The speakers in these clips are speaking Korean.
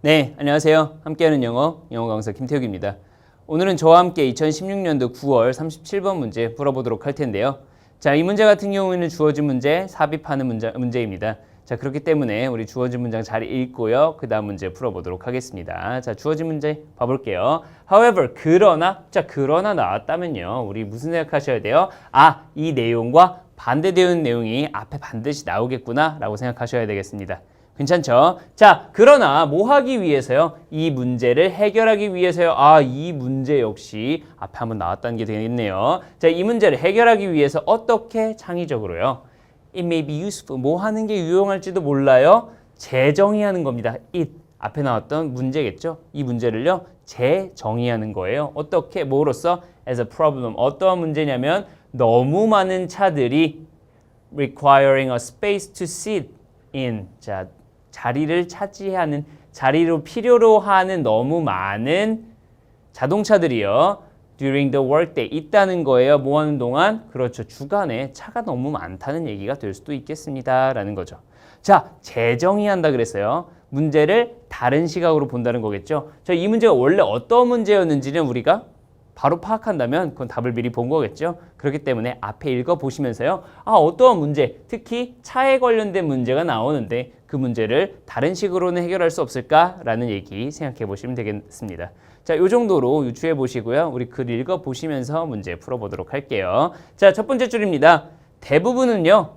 네, 안녕하세요. 함께하는 영어, 영어 강사 김태욱입니다. 오늘은 저와 함께 2016년도 9월 37번 문제 풀어보도록 할 텐데요. 자, 이 문제 같은 경우에는 주어진 문제, 삽입하는 문제, 문제입니다. 자, 그렇기 때문에 우리 주어진 문장 잘 읽고요. 그 다음 문제 풀어보도록 하겠습니다. 자, 주어진 문제 봐볼게요. However, 그러나, 자, 그러나 나왔다면요. 우리 무슨 생각하셔야 돼요? 아, 이 내용과 반대되는 내용이 앞에 반드시 나오겠구나 라고 생각하셔야 되겠습니다. 괜찮죠? 자, 그러나 뭐 하기 위해서요? 이 문제를 해결하기 위해서요. 아, 이 문제 역시 앞에 한번 나왔다는 게 되겠네요. 자, 이 문제를 해결하기 위해서 어떻게 창의적으로요? It may be useful. 뭐 하는 게 유용할지도 몰라요. 재정의하는 겁니다. it 앞에 나왔던 문제겠죠? 이 문제를요. 재정의하는 거예요. 어떻게 뭐로써 as a problem 어떠한 문제냐면 너무 많은 차들이 requiring a space to sit in 자 자리를 차지하는 자리로 필요로 하는 너무 많은 자동차들이요. during the workday 있다는 거예요. 뭐 하는 동안? 그렇죠. 주간에 차가 너무 많다는 얘기가 될 수도 있겠습니다 라는 거죠. 자, 재정의 한다 그랬어요. 문제를 다른 시각으로 본다는 거겠죠. 자, 이 문제가 원래 어떤 문제였는지는 우리가 바로 파악한다면 그건 답을 미리 본 거겠죠. 그렇기 때문에 앞에 읽어 보시면서요. 아, 어떠한 문제, 특히 차에 관련된 문제가 나오는데 그 문제를 다른 식으로는 해결할 수 없을까라는 얘기 생각해 보시면 되겠습니다. 자, 요 정도로 유추해 보시고요. 우리 글 읽어 보시면서 문제 풀어 보도록 할게요. 자, 첫 번째 줄입니다. 대부분은요.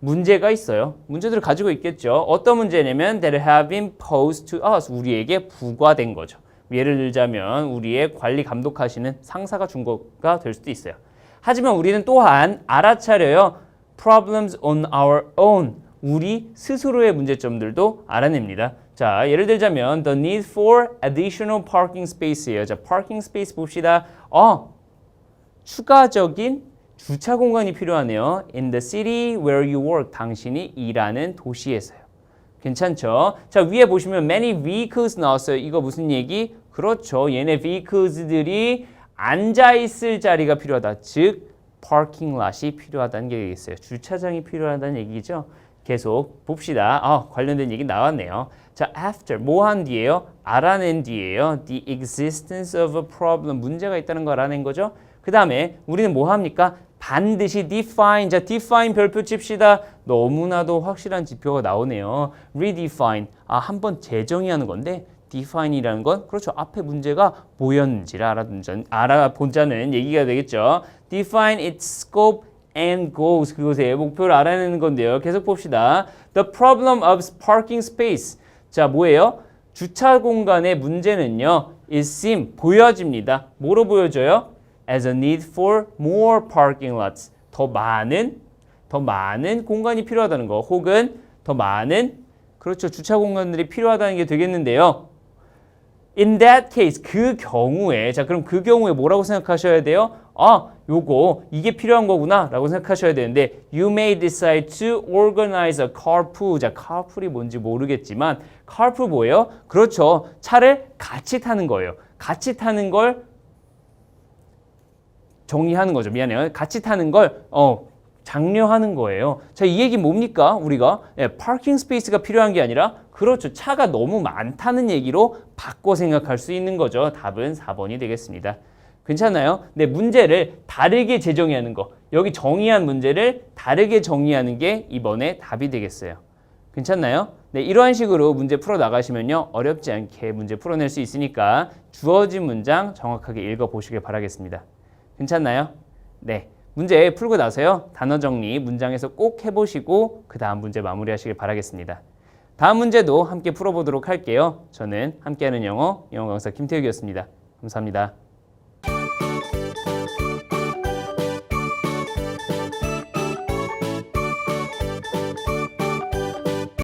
문제가 있어요. 문제들을 가지고 있겠죠. 어떤 문제냐면 that have been posed to us. 우리에게 부과된 거죠. 예를 들자면 우리의 관리 감독하시는 상사가 준 거가 될 수도 있어요. 하지만 우리는 또한 알아차려요. problems on our own. 우리 스스로의 문제점들도 알아냅니다. 자, 예를 들자면 the need for additional parking space예요. 자, parking space 봅시다. 어, 추가적인 주차 공간이 필요하네요. In the city where you work. 당신이 일하는 도시에서요. 괜찮죠? 자, 위에 보시면 many vehicles 나왔어요. 이거 무슨 얘기? 그렇죠. 얘네 vehicles들이 앉아 있을 자리가 필요하다. 즉 parking lot이 필요하다는 게 되겠어요. 주차장이 필요하다는 얘기죠. 계속 봅시다. 아, 관련된 얘기 나왔네요. 자, after 뭐 한 뒤에요? 알아낸 뒤에요. The existence of a problem 문제가 있다는 걸 알아낸 거죠. 그 다음에 우리는 뭐 합니까? 반드시 define. 자, define 별표 칩시다. 너무나도 확실한 지표가 나오네요. redefine. 아, 한번 재정의하는 건데 define이라는 건 그렇죠. 앞에 문제가 뭐였는지를 알아본자, 알아본자는 얘기가 되겠죠. define its scope and goals. 그것의 목표를 알아내는 건데요. 계속 봅시다. The problem of parking space. 자, 뭐예요? 주차 공간의 문제는요. is seen 보여집니다. 뭐로 보여져요? as a need for more parking lots. 더 많은 더 많은 공간이 필요하다는 거 혹은 더 많은 그렇죠. 주차 공간들이 필요하다는 게 되겠는데요. In that case 그 경우에 자 그럼 그 경우에 뭐라고 생각하셔야 돼요? 아 요거 이게 필요한 거구나 라고 생각하셔야 되는데 You may decide to organize a carpool. 자 carpool이 뭔지 모르겠지만 carpool 뭐예요? 그렇죠. 차를 같이 타는 거예요. 같이 타는 걸 정의하는 거죠. 미안해요. 같이 타는 걸 어, 장려하는 거예요. 자 이 얘기 뭡니까? 우리가? 예, 파킹 스페이스가 필요한 게 아니라 그렇죠. 차가 너무 많다는 얘기로 바꿔 생각할 수 있는 거죠. 답은 4번이 되겠습니다 괜찮아요? 네, 문제를 다르게 재정의하는 거. 여기 정의한 문제를 다르게 정의하는 게 이번에 답이 되겠어요. 괜찮나요? 네, 이러한 식으로 문제 풀어 나가시면요. 어렵지 않게 문제 풀어낼 수 있으니까 주어진 문장 정확하게 읽어 보시길 바라겠습니다. 괜찮나요? 네. 문제 풀고 나서요. 단어 정리 문장에서 꼭 해보시고 그 다음 문제 마무리하시길 바라겠습니다. 다음 문제도 함께 풀어보도록 할게요. 저는 함께하는 영어, 영어 강사 김태욱이었습니다. 감사합니다.